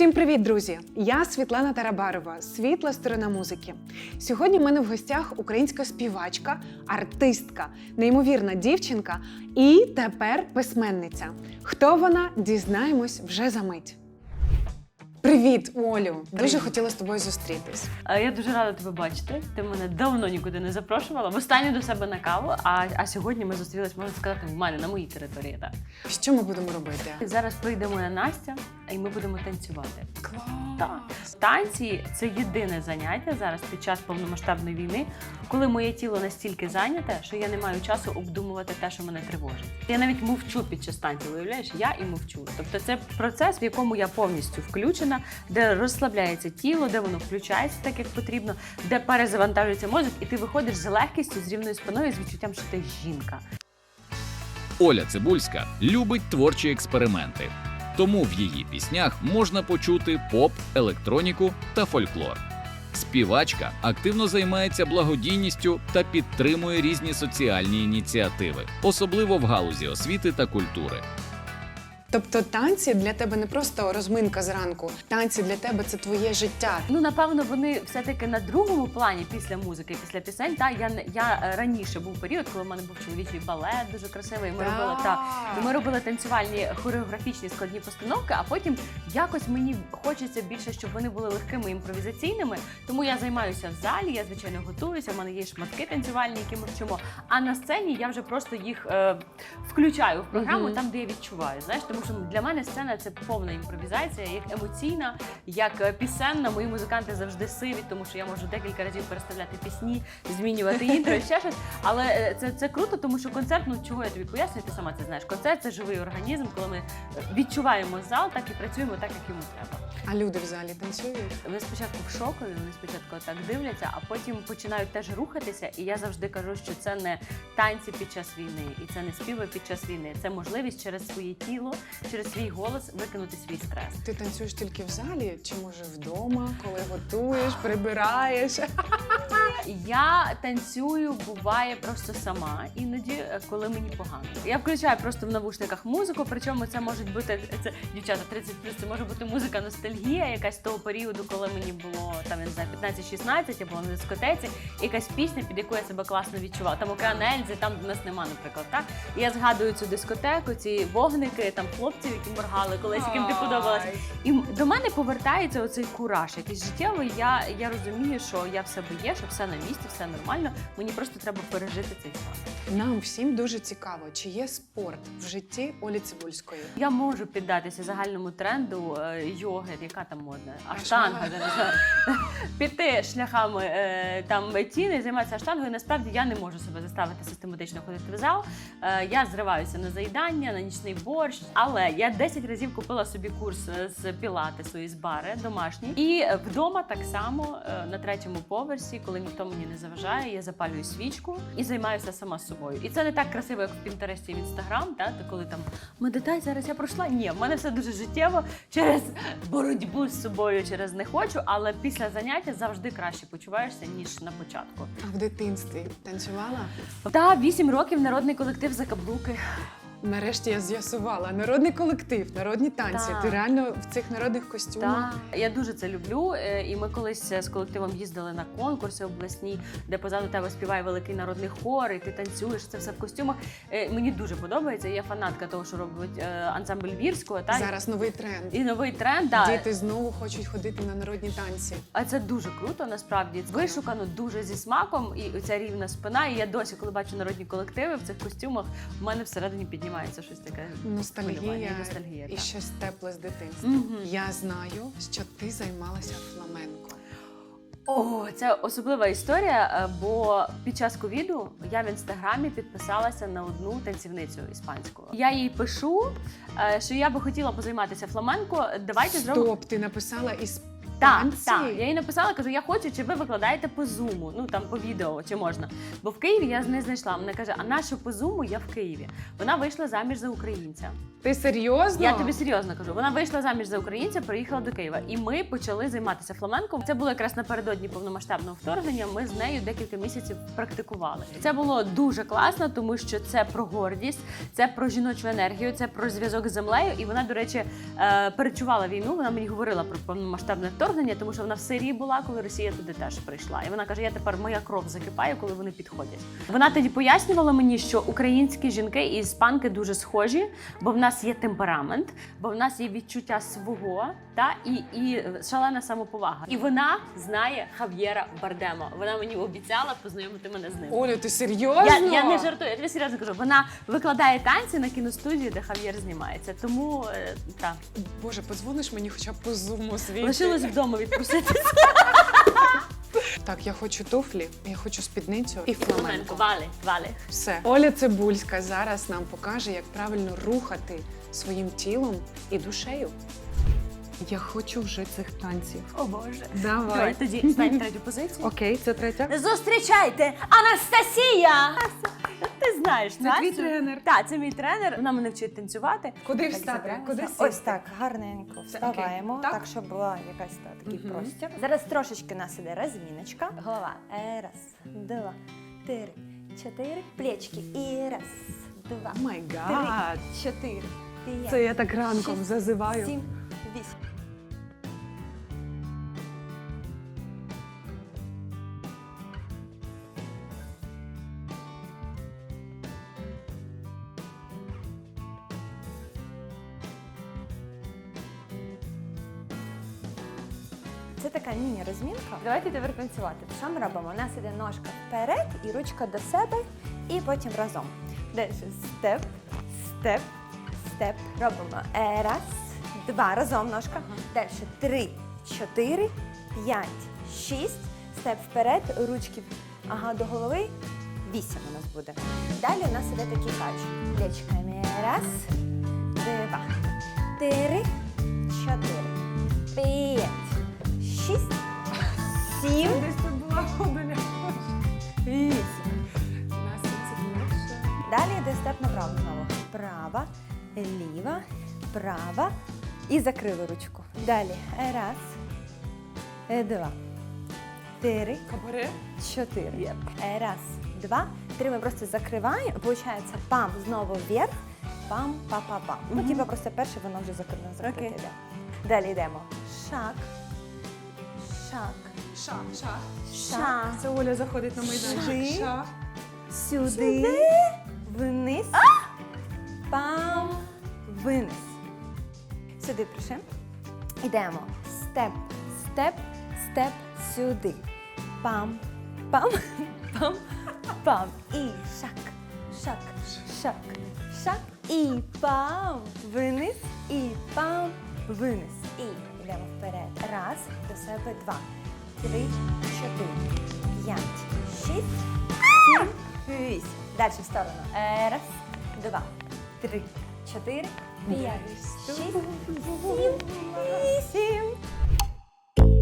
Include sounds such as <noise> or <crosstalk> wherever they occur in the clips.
Всім привіт, друзі! Я Світлана Тарабарова, світла сторона музики. Сьогодні в мене в гостях українська співачка, артистка, неймовірна дівчинка і тепер письменниця. Хто вона, дізнаємось вже за мить. Привіт, Олю! Дуже хотіла з тобою зустрітись. Е, Я дуже рада тебе бачити. Ти мене давно нікуди не запрошувала. Востаннє до себе на каву. А, а сьогодні ми зустрілись, можна сказати, в мене на моїй території. Так. Що ми будемо робити? І зараз прийде моя Настя, і ми будемо танцювати. Клас! Так. Танці це єдине заняття зараз під час повномасштабної війни, коли моє тіло настільки зайняте, що я не маю часу обдумувати те, що мене тривожить. Я навіть мовчу під час танців, уявляєш, я і мовчу. Тобто це процес, в якому я повністю включена, де розслабляється тіло, де воно включається так, як потрібно, де перезавантажується мозок, і ти виходиш з легкістю, з рівною спиною, з відчуттям, що ти жінка. Оля Цибульська любить творчі експерименти, тому в її піснях можна почути поп, електроніку та фольклор. Співачка активно займається благодійністю та підтримує різні соціальні ініціативи, особливо в галузі освіти та культури. Тобто танці для тебе не просто розминка зранку, танці для тебе це твоє життя. Ну, напевно, вони все-таки на другому плані після музики, після пісень. Та я я е, раніше був період, коли в мене був чоловічий балет дуже красивий. Ми робили та ми робили танцювальні хореографічні складні постановки. А потім якось мені хочеться більше, щоб вони були легкими імпровізаційними. Тому я займаюся в залі. Я звичайно готуюся. У мене є шматки танцювальні, які ми вчимо. А на сцені я вже просто їх е, включаю в програму, Мгм. там, де я відчуваю. Знаєш, тому що для мене сцена це повна імпровізація, як емоційна, як е, пісенна. Мої музиканти завжди сиві, тому що я можу декілька разів переставляти пісні, змінювати інтро і ще щось. Але е, це, це круто, тому що концерт, ну чого я тобі пояснюю, ти сама це знаєш. Концерт це живий організм, коли ми е, відчуваємо зал, так і працюємо так, як йому треба. А люди в залі танцюють? Вони спочатку в шокові, вони спочатку так дивляться, а потім починають теж рухатися. І я завжди кажу, що це не танці під час війни, і це не співи під час війни. Це можливість через своє тіло, через свій голос викинути свій стрес. Ти танцюєш тільки в залі, чи може вдома, коли готуєш, прибираєш? <laughs> Я танцюю, буває просто сама, іноді, е, коли мені погано. Я включаю просто в навушниках музику, причому це може бути це дівчата 30 плюс, це може бути музика ностальгія, якась того періоду, коли мені було там я не знаю 15-16, я була на дискотеці, якась пісня, під яку я себе класно відчувала. Там океан Ельзи, там нас нема, наприклад. Так і я згадую цю дискотеку, ці вогники, там хлопців, які моргали колись, яким ти подобалась. І до мене повертається оцей кураж, якийсь життєвий. Я, я розумію, що я в себе є, що все на місці, все нормально. Мені просто треба пережити цей стан. Нам всім дуже цікаво, чи є спорт в житті Олі Цибульської. Я можу піддатися загальному тренду е, йоги, яка там модна, Аштанга. я не знаю. <laughs> піти шляхами е, там тіни, займатися аштангою. Насправді я не можу себе заставити систематично ходити в зал. Е, я зриваюся на заїдання, на нічний борщ. Але я 10 разів купила собі курс е, з пілатесу із бари домашній. І вдома так само е, на третьому поверсі, коли ніхто мені не заважає, я запалюю свічку і займаюся сама собою. І це не так красиво, як в Пінтересті і в Інстаграм, та ти коли там медитай, зараз я пройшла. Ні, в мене все дуже життєво через боротьбу з собою, через не хочу, але після заняття завжди краще почуваєшся ніж на початку. А в дитинстві танцювала? Та вісім років народний колектив закаблуки. Нарешті я з'ясувала народний колектив, народні танці. Так. Ти реально в цих народних костюмах. Так, я дуже це люблю. е, І ми колись з колективом їздили на конкурси обласні, де позаду тебе співає великий народний хор, і ти танцюєш це все в костюмах. Е, Мені дуже подобається. Я фанатка того, що робить е, ансамбль Вірського. Та Зараз новий тренд. і новий тренд. Да. Діти знову хочуть ходити на народні танці. А це дуже круто, насправді вишукано дуже зі смаком, і ця рівна спина. І я досі, коли бачу народні колективи в цих костюмах, в мене всередині піднімається щось таке. Ностальгія, ностальгія, і так. щось тепле з дитинства. Мгм. Я знаю, що ти займалася фламенко. О, це особлива історія, е, бо під час ковіду я в інстаграмі підписалася на одну танцівницю іспанську. Я їй пишу, е, що я би хотіла позайматися фламенко. Давайте зробимо. Стоп, ти написала із Так, так. Я їй написала, кажу, я хочу, чи ви викладаєте по зуму, ну там по відео, чи можна. Бо в Києві я не знайшла. Вона каже, а на що по зуму я в Києві? Вона вийшла заміж за українця. Ти серйозно? Я тобі серйозно кажу. Вона вийшла заміж за українця, приїхала до Києва, і ми почали займатися фламенком. Це було якраз напередодні повномасштабного вторгнення. Ми з нею декілька місяців практикували. Це було дуже класно, тому що це про гордість, це про жіночу енергію, це про зв'язок з землею. І вона, до речі, е, перечувала війну. Вона мені говорила про повномасштабне вторгнення, тому що вона в Сирії була, коли Росія туди теж прийшла. І вона каже: Я тепер моя кров закипає, коли вони підходять. Вона тоді пояснювала мені, що українські жінки і іспанки дуже схожі, бо в нас є темперамент, бо в нас є відчуття свого та і, і шалена самоповага. І вона знає Хав'єра Бардемо. Вона мені обіцяла познайомити мене з ним. Оля, ти серйозно? Я, я не жартую, я тобі серйозно кажу. Вона викладає танці на кіностудії, де Хав'єр знімається. Тому е, так Боже, подзвониш мені хоча б по зуму світі. лишилось вдома відпроситися. Так, я хочу туфлі, я хочу спідницю і фламенко. вали, вали. Все. Оля Цибульська зараз нам покаже, як правильно рухати своїм тілом і душею. Я хочу вже цих танців. О Боже. Давай. Давай тоді стань третю позицію. Окей, це третя. Зустрічайте Анастасія! Ти знаєш, Це твій тренер. Так, це мій тренер. Вона мене вчить танцювати. Куди Так, встати? Куди Ось так, гарненько вставаємо. Так? так, щоб була якась та, такий Мгм. простір. Зараз трошечки у нас іде розміночка. Голова. Е, Раз, два, три, чотири. Плечки. І раз, два, О май гад. чотири, п'ять, Це я так ранком шість, зазиваю. сім, вісім. Це така міні-розмінка. Давайте тепер танцювати. Що ми робимо? У нас іде ножка вперед і ручка до себе, і потім разом. Далі степ, степ, степ. Робимо Е, раз, два, разом ножка. Далі три, чотири, п'ять, шість. Степ вперед, ручки ага, до голови. Вісім у нас буде. Далі у нас іде такий кач. Плечками. Раз, два, три, чотири, п'ять, шість, сім, Десь тут була ходуля. вісім. Далі йде степ направо знову. Права, ліва, права. І закрили ручку. Далі. Раз, два, три, Кабаре? чотири. Е, Раз, два, три. Ми просто закриваємо. Получається пам знову вверх. Пам, па, па, па. Ну, типа просто перше воно вже закрите. Окей. Далі йдемо. Шаг. Шаг. Шах, шах. Шаг. Це Оля заходить на майданчик. Сюди. Шах. Сюди. Вниз. Пам. Вниз. Сюди прийшли. Йдемо. Степ, степ, степ, сюди. Пам, пам, <laughs> пам, пам. І шак, шак, шак, шак. І пам. Вниз. І пам. Вниз. І йдемо вперед. Раз. До себе. Два. Три. Чотири. П'ять. Шість. Сім. Вісім. Далі в сторону. Е, Раз. Два. Три. Чотири. П'ять. Шість. Сім. Вісім.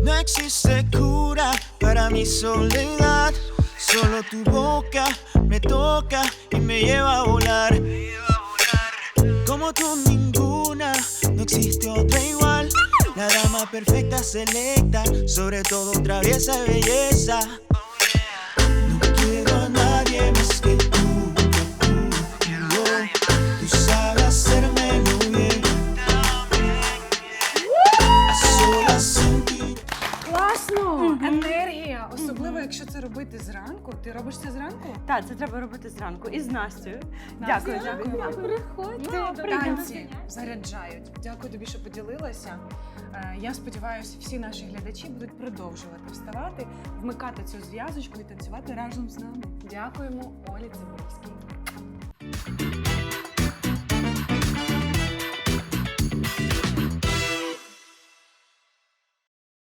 No existe cura para mi soledad. Solo tu boca me toca y me lleva a volar. Como tú ninguna, no existe otra igual. Perfecta selecta, sobre todo traviesa belleza. No quiero a nadie más que Ти робиш це зранку? Так, це треба робити зранку і з Настю. Дякую, дякую. Приходьте. Танці заряджають. Дякую тобі, що поділилася. Е, Я сподіваюся, всі наші глядачі будуть продовжувати вставати, вмикати цю зв'язочку і танцювати разом з нами. Дякуємо Олі Цибульській.